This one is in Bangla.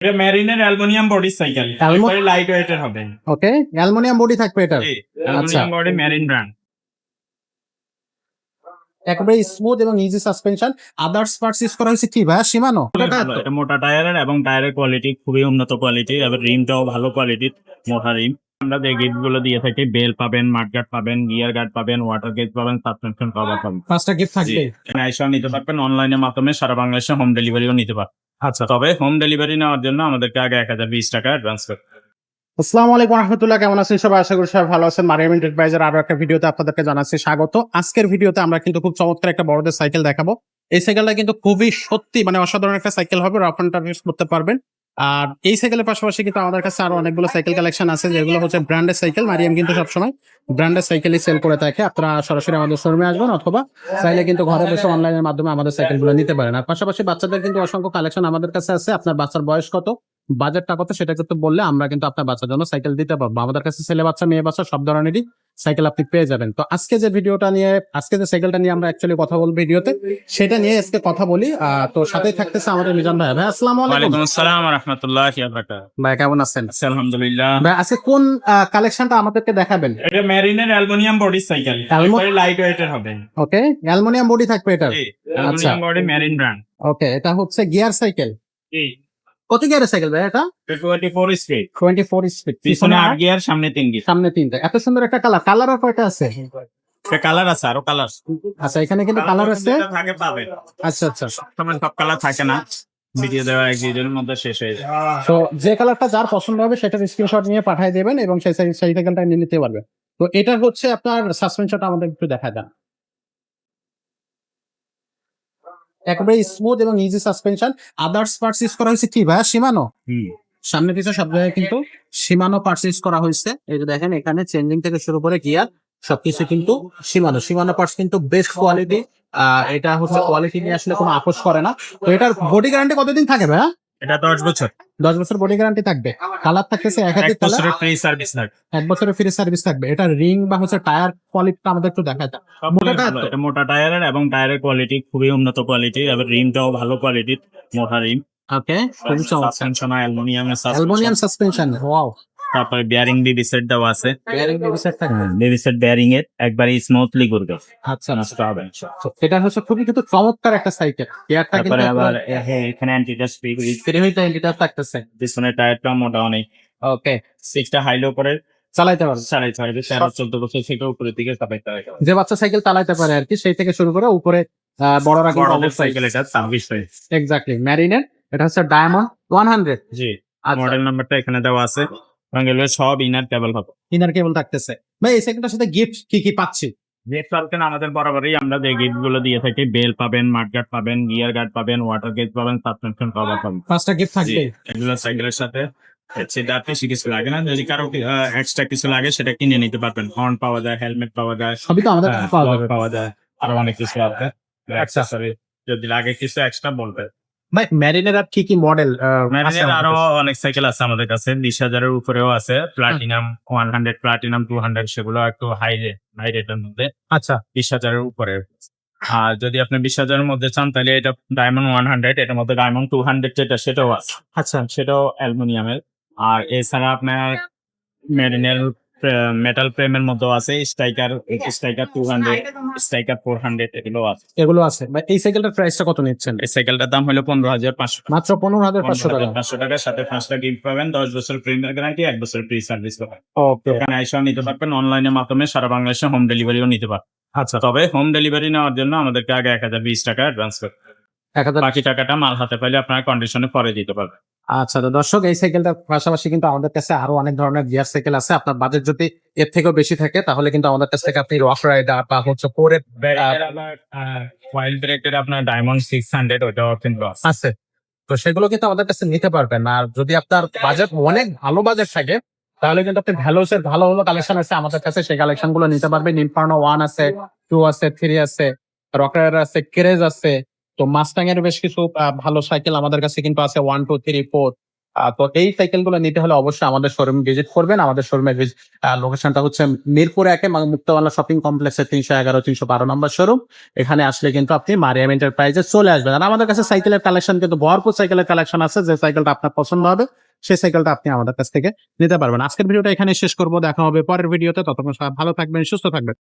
এটা অ্যালুমিনিয়াম বডি সাইকেল লাইট ওয়েটের হবে। ওকে অ্যালুমিনিয়াম বডি থাকবে এটা আচ্ছা। বডি মেরিন ব্র্যান্ড একেবারে স্মুথ এবং easy suspension others parts use করা হয়েছে কি ভাই সীমানো? এটা মোটা টায়ারের এবং টায়ারের কোয়ালিটি খুবই উন্নত কোয়ালিটি এবং রিমটাও ভালো কোয়ালিটির মোটা রিম আমরা যে গেটগুলো দিয়ে থাকি বেল পাবেন মাঠগার্ড পাবেন গিয়ার গার্ড পাবেন ওয়াটার গেট পাবেন সাসপেনশন কভার পাবেন। পাঁচটা গিফট থাকবে? আইসা নিতে পারবেন অনলাইনের মাধ্যমে সারা বাংলাদেশে হোম ডেলিভারিও নিতে পারবেন। আচ্ছা। তবে হোম ডেলিভারি নেওয়ার জন্য আমাদেরকে আগে এক হাজার বিশ টাকা অ্যাডভান্স করতে হবে। আসসালামু আলাইকুম রহমতুল্লাহ কেমন আছেন সবাই? আশা করি সবাই ভালো আছেন। মারিয়াম এন্টারপ্রাইজের আরও একটা ভিডিওতে আপনাদেরকে জানাচ্ছি স্বাগত। আজকের ভিডিওতে আমরা কিন্তু খুব চমৎকার একটা বড়দের সাইকেল দেখাবো। এই সাইকেলটা কিন্তু খুবই সত্যি মানে অসাধারণ একটা সাইকেল হবে। ইউজ করতে পারবেন। আর এই সাইকেলের পাশাপাশি কিন্তু আমাদের কাছে আরও অনেকগুলো সাইকেল কালেকশন আছে, যেগুলো হচ্ছে ব্র্যান্ডের সাইকেল মারিয়াম কিন্তু সবসময় ব্র্যান্ডের সাইকেলই সেল করে থাকে। আপনারা সরাসরি আমাদের শোরুমে আসবেন অথবা চাইলে কিন্তু ঘরে বসে অনলাইনের মাধ্যমে আমাদের সাইকেলগুলো নিতে পারেন। আর পাশাপাশি বাচ্চাদের কিন্তু অসংখ্য কালেকশন আমাদের কাছে আছে। আপনার বাচ্চার বয়স কত? বাজেটটা কত সেটা কিন্তু বললে আমরা কিন্তু আপনার বাচ্চার জন্য সাইকেল দিতে পারব। আমাদের কাছে ছেলে বাচ্চা মেয়ে বাচ্চা সব ধরনেরই সাইকেল আপনি পেয়ে যাবেন। তো আজকে যে ভিডিওটা নিয়ে আজকে যে সাইকেলটা নিয়ে আমরা অ্যাকচুয়ালি কথা বলব ভিডিওতে সেটা নিয়ে আজকে কথা বলি। তো সাথেই থাকতেছে আমাদের মিজান ভাই। ভাই আসসালামু আলাইকুম। আসসালাম রহমতুল্লাহ ভাই কেমন আছেন? আলহামদুলিল্লাহ। ভাই আজকে কোন কালেকশনটা আমাদেরকে দেখাবেন? এটা মেরিনের অ্যালুমিনিয়াম বডি সাইকেল একবারে লাইট ওয়েটের হবে। ওকে অ্যালুমিনিয়াম বডি থাকবে এটা আচ্ছা। Aluminium body Marine brand okay এটা হচ্ছে গিয়ার সাইকেল জি। কত গিয়ারের সাইকেল ভাই এটা? Twenty four speed. Twenty four speed. পিছনে আট গিয়ার সামনে তিন গিয়ার। সামনে তিনটা এত সুন্দর একটা কালার। কালার আর কয়টা আছে? কালার আছে আরও কালার। আচ্ছা এখানে কিন্তু কালার আছে? থাকে পাবেন। আচ্ছা আচ্ছা। তোমার সব কালার থাকে না। ভিডিও দেওয়া এক দুজনের মধ্যে শেষ হয়ে যায়। তো যে কালারটা যার পছন্দ হবে সেটার স্ক্রিনশট নিয়ে পাঠিয়ে দেবেন এবং সেই সেই- সেই সাইকেলটা নিয়ে নিতে পারবেন। তো এটা হচ্ছে আপনার সাসপেনশনটা আমাদের একটু দেখা দেন একেবারে স্মুথ এবং easy suspension others parts use করা হয়েছে কি ভাইয়া? সীমানো হুম। সামনে পিছনে সব জায়গায় কিন্তু সীমানো পার্টস ইউজ করা হয়েছে। এই যে দেখেন এখানে চেঞ্জিং থেকে শুরু করে গিয়ার সবকিছু কিন্তু সীমানো সীমানো পার্টস কিন্তু বেস্ট কোয়ালিটি এটা হচ্ছে কোয়ালিটি নিয়ে আসলে কোনো আপোষ করে না। তো এটার বডি গ্যারান্টি কতদিন থাকে ভাই এটা দশ বছর। দশ বছর বডি গ্যারান্টি থাকবে। কালার থাকতেছে এক হাজার বছরের ফ্রি সার্ভিস থাকবে এক বছরের ফ্রি সার্ভিস থাকবে। এটা রিং বা হচ্ছে টায়ার কোয়ালিটিটা আমাদের একটু দেখা যায় মোটা মোটা টায়ারের এবং টায়ারের কোয়ালিটি খুবই উন্নত কোয়ালিটি এবং রিংটাও ভালো কোয়ালিটির মোটা রিং ওকে খুবই চমৎকার। সাসপেনশন অ্যালুমিনিয়ামের অ্যালুমিনিয়াম সাসপেনশন ওয়াও তারপরে বিয়ারিং বিডি সেট দেওয়া আছে। সেট সেট বিয়ারিং এর একবারে স্মুথলি ঘুরবে। আচ্ছা নষ্ট হবে এটা হচ্ছে খুবই কিন্তু চমৎকার একটা সাইকেল গিয়ারটা কিন্তু তারপরে আবার হ্যাঁ, এখানে অ্যান্টিটা স্পিড ফ্রি হইতে এটা থাকতেছে। পিছনে টায়ারটা মোটা অনেক। ওকে সিক্সটা হাইলো করে চালাইতে পারবে। চালাইতে হবে তেরো চোদ্দ বছর থেকে উপরের দিকে চালাইতে হবে যে বাচ্চা সাইকেল চালাইতে পারে আর কি সেই থেকে শুরু করে উপরে বড়রা কিন্তু সাইকেল এটা হয়ে। এক্স্যাক্টলি ম্যারিনের এটা হচ্ছে ডায়মন্ড ওয়ান হান্ড্রেড জি। আচ্ছা। মডেল নাম্বারটা এখানে দেওয়া আছে। এগুলো সব ইনার কেবল হবে ইনার কেবল থাকতেছে। ভাই এই সাইকেলটার সাথে গিফট কি কি পাচ্ছি? গেট পাবেন আমাদের বরাবরই আমরা যে গেটগুলো দিয়ে থাকি বেল পাবেন মাঠগার্ড পাবেন গিয়ার গার্ড পাবেন ওয়াটার গেট পাবেন সাসপেনশন কভার পাবেন। পাঁচটা গিফট থাকবে এগুলো সাইকেলের সাথে। সেটা বেশি কিছু লাগে না। যদি কারও এক্সট্রা কিছু লাগে সেটা কিনে নিতে পারবেন। হর্ন পাওয়া যায় হেলমেট পাওয়া যায় সবই তো আমাদের হ্যাঁ, পাওয়া যায় আরও অনেক কিছু আছে। accessory যদি লাগে কিছু এক্সট্রা বলবে। ভাই ম্যারিনের আর কি কি মডেল ম্যারিনের আরও অনেক সাইকেল আছে আমাদের কাছে। বিশ হাজারের উপরেও আছে। Platinum one hundred platinum two hundred সেগুলো একটু হাই রেট হাই রেটের মধ্যে। আচ্ছা। বিশ হাজারের উপরে। আর যদি আপনি বিশ হাজারের মধ্যে চান তাহলে এটা ডায়মন্ড ওয়ান হান্ড্রেড এটার মধ্যে ডায়মন্ড টু হান্ড্রেড যেটা সেটাও আছে। আচ্ছা। সেটাও অ্যালুমিনিয়ামের আর এছাড়া আপনার মেরিনের মেটাল ফ্রেমের মধ্যেও আছে striker striker two hundred striker four hundred এগুলো আছে। এগুলো আছে। ভাই এই সাইকেলটার প্রাইসটা কত নিচ্ছেন? এই সাইকেলটার দাম হলো পনেরো হাজার পাঁচশো মাত্র পনেরো হাজার পাঁচশো টাকা। পাঁচশো টাকার সাথে পাঁচটা গিফট পাবেন দশ বছর প্রিমিয়ার গ্যারান্টি এক বছর ফ্রি সার্ভিস পাবেন। ওকে এখানে নিতে পারবেন অনলাইনের মাধ্যমে সারা বাংলাদেশে হোম ডেলিভারিও নিতে পারবেন। আচ্ছা। তবে হোম ডেলিভারি নেওয়ার জন্য আমাদেরকে আগে এক হাজার বিশ টাকা অ্যাডভান্স করতে হবে। এক হাজার বাকি টাকাটা মাল হাতে পাইলে আপনার কন্ডিশনে পরে দিতে পারবেন। আচ্ছা তো দর্শক এই সাইকেলটার পাশাপাশি কিন্তু আমাদের কাছে আরও অনেক ধরনের গিয়ার সাইকেল আছে। আপনার বাজেট যদি এর থেকেও বেশি থাকে তাহলে কিন্তু আমাদের কাছ থেকে আপনি রক রাইডার বা হচ্ছে ফোর ওয়াইল্ড ব্রেকের আপনার ডায়মন্ড সিক্স হান্ড্রেড ওটাও কিন্তু আছে। তো সেগুলো কিন্তু আমাদের কাছে নিতে পারবেন। আর যদি আপনার বাজেট অনেক ভালো বাজেট থাকে তাহলে কিন্তু আপনি ভ্যালোসের ভালো ভালো কালেকশন আছে আমাদের কাছে। সেই কালেকশনগুলো নিতে পারবেন। ইনফার্নো ওয়ান আছে টু আছে থ্রি আছে রকের আছে ক্রেজ আছে তো মাস্টাং এর বেশ কিছু ভালো সাইকেল আমাদের কাছে কিন্তু আছে ওয়ান টু থ্রি ফোর তো এই সাইকেলগুলো নিতে হলে অবশ্যই আমাদের শোরুম ভিজিট করবেন। আমাদের শোরুমের লোকেশনটা হচ্ছে মিরপুর একে মুক্তবালা শপিং কমপ্লেক্সের তিনশো এগারো, তিনশো বারো নম্বর শোরুম এখানে আসলে কিন্তু আপনি মারিয়াম এন্টারপ্রাইজে চলে আসবেন। আর আমাদের কাছে সাইকেলের কালেকশন কিন্তু ভরপুর সাইকেলের কালেকশন আছে। যে সাইকেলটা আপনার পছন্দ হবে, সেই সাইকেলটা আপনি আমাদের কাছ থেকে নিতে পারবেন। আজকের ভিডিওটা এখানে শেষ করব। দেখা হবে পরের ভিডিওতে ততক্ষণ ভালো থাকবেন, সুস্থ থাকবেন।